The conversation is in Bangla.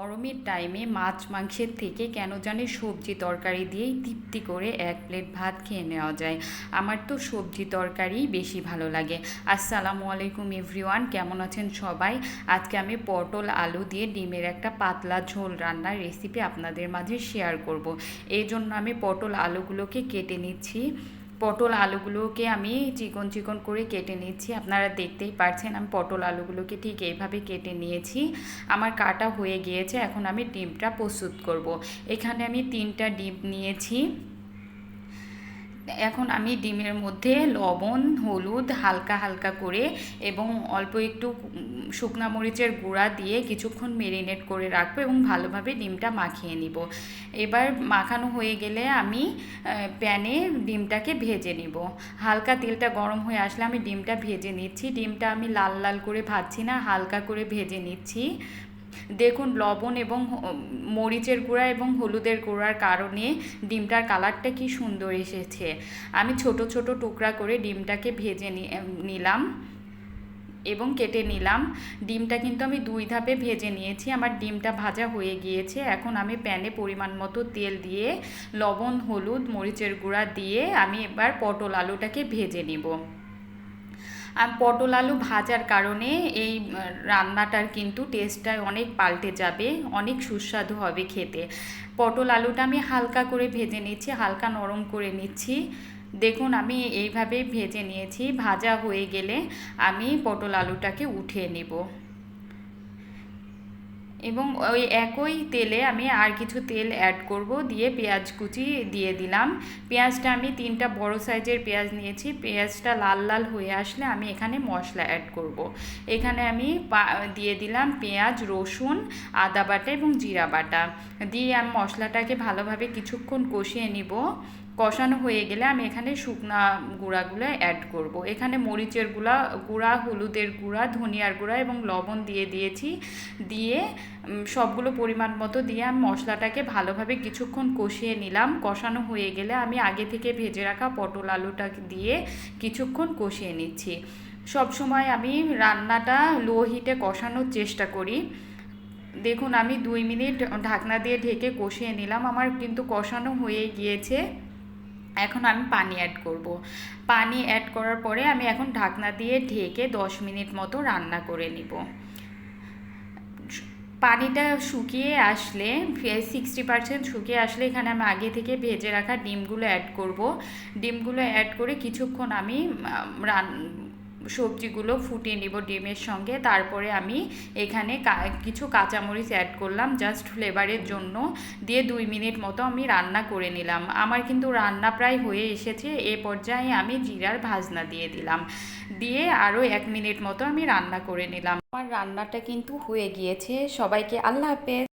গরমের টাইমে মাছ মাংসের থেকে কেন জানি সবজি তরকারি দিয়েই তৃপ্তি করে এক প্লেট ভাত খেয়ে নেওয়া যায়। আমার তো সবজি তরকারি বেশি ভালো লাগে। আসসালামু আলাইকুম এভরিওয়ান, কেমন আছেন সবাই? আজকে আমি পটল, আলু দিয়ে ডিমের একটা পাতলা ঝোল রান্নার রেসিপি আপনাদের মাঝে শেয়ার করব। এই জন্য আমি পটল, আলুগুলোকে কেটে নিচ্ছি। পটল আলুগুলোকে আমি চিকন চিকন করে কেটে নিচ্ছি। আপনারা দেখতেই পারছেন আমি পটল আলুগুলোকে ঠিক এইভাবে কেটে নিয়েছি। আমার কাটা হয়ে গিয়েছে, এখন আমি ডিমটা প্রস্তুত করব। এখানে আমি তিনটা ডিম নিয়েছি। এখন আমি ডিমের মধ্যে লবণ, হলুদ হালকা হালকা করে এবং অল্প একটু শুকনা মরিচের গুঁড়া দিয়ে কিছুক্ষণ মেরিনেট করে রাখব এবং ভালোভাবে ডিমটা মাখিয়ে নিব। এবার মাখানো হয়ে গেলে আমি প্যানে ডিমটাকে ভেজে নিব। হালকা তেলটা গরম হয়ে আসলে আমি ডিমটা ভেজে নিচ্ছি। ডিমটা আমি লাল লাল করে ভাজছি না, হালকা করে ভেজে নিচ্ছি। দেখুন, লবণ এবং মরিচের গুঁড়া এবং হলুদের গুঁড়ার কারণে ডিমটার কালারটা কি সুন্দর এসেছে। আমি ছোট ছোট টুকরা করে ডিমটাকে ভেজে নিলাম এবং কেটে নিলাম। ডিমটা কিন্তু আমি দুই ধাপে ভেজে নিয়েছি, আমার ডিমটা ভাজা হয়ে গিয়েছে। এখন আমি প্যানে পরিমাণ মতো তেল দিয়ে লবণ, হলুদ, মরিচের গুঁড়া দিয়ে আমি এবার পটল আলুটাকে ভেজে নিব। পটল আলু ভাজার কারণে এই রান্নাটার কিন্তু টেস্টটা অনেক পাল্টে যাবে, অনেক সুস্বাদু হবে খেতে। পটল আলুটা আমি হালকা করে ভেজে নিচ্ছি, হালকা নরম করে নিচ্ছি। দেখুন, আমি এইভাবে ভেজে নিয়েছি, ভাজা হয়ে গেলে আমি পটল আলুটাকে উঠিয়ে নেব। এবং ওই একই তেলে আমি আর কিছু তেল অ্যাড করব, দিয়ে পেঁয়াজ কুচি দিয়ে দিলাম। পেঁয়াজটা আমি তিনটা বড় সাইজের পেঁয়াজ নিয়েছি। পেঁয়াজটা লাল লাল হয়ে আসলে আমি এখানে মশলা অ্যাড করব। এখানে আমি দিয়ে দিলাম পেঁয়াজ, রসুন, আদা বাটা এবং জিরা বাটা। দিয়ে আমি মশলাটাকে ভালোভাবে কিছুক্ষণ কষিয়ে নিব। কষানো হয়ে গেলে আমি এখানে শুকনা গুঁড়াগুলো অ্যাড করব। এখানে মরিচের গুঁড়া গুঁড়া, হলুদের গুঁড়া, ধনিয়ার গুঁড়া এবং লবণ দিয়ে দিয়েছি। দিয়ে সবগুলো পরিমাণ মতো দিয়ে আমি মশলাটাকে ভালোভাবে কিছুক্ষণ কষিয়ে নিলাম। কষানো হয়ে গেলে আমি আগে থেকে ভেজে রাখা পটল আলুটা দিয়ে কিছুক্ষণ কষিয়ে নিচ্ছি। সব সময় আমি রান্নাটা লো হিটে কষানোর চেষ্টা করি। দেখুন, আমি দুই মিনিট ঢাকনা দিয়ে ঢেকে কষিয়ে নিলাম। আমার কিন্তু কষানো হয়ে গিয়েছে। এখন আমি পানি অ্যাড করব। পানি অ্যাড করার পরে আমি এখন ঢাকনা দিয়ে ঢেকে দশ মিনিট মতো রান্না করে নিব পানিটা শুকিয়ে আসলে সিক্সটি পার্সেন্ট শুকিয়ে আসলে এখানে আমি আগে থেকে ভেজে রাখা ডিমগুলো অ্যাড করব ডিমগুলো অ্যাড করে কিছুক্ষণ আমি, রান সবজিগুলো ফুটিয়ে নিব ডিমের সঙ্গে। তারপরে আমি এখানে কিছু কাঁচামরিচ অ্যাড করলাম জাস্ট ফ্লেভারের জন্য। দিয়ে দুই মিনিট মতো আমি রান্না করে নিলাম। আমার কিন্তু রান্না প্রায় হয়ে এসেছে। এ পর্যায়ে আমি জিরার ভাজনা দিয়ে দিলাম। দিয়ে আরও এক মিনিট মতো আমি রান্না করে নিলাম। আমার রান্নাটা কিন্তু হয়ে গিয়েছে। সবাইকে আল্লাহ হাফেজ।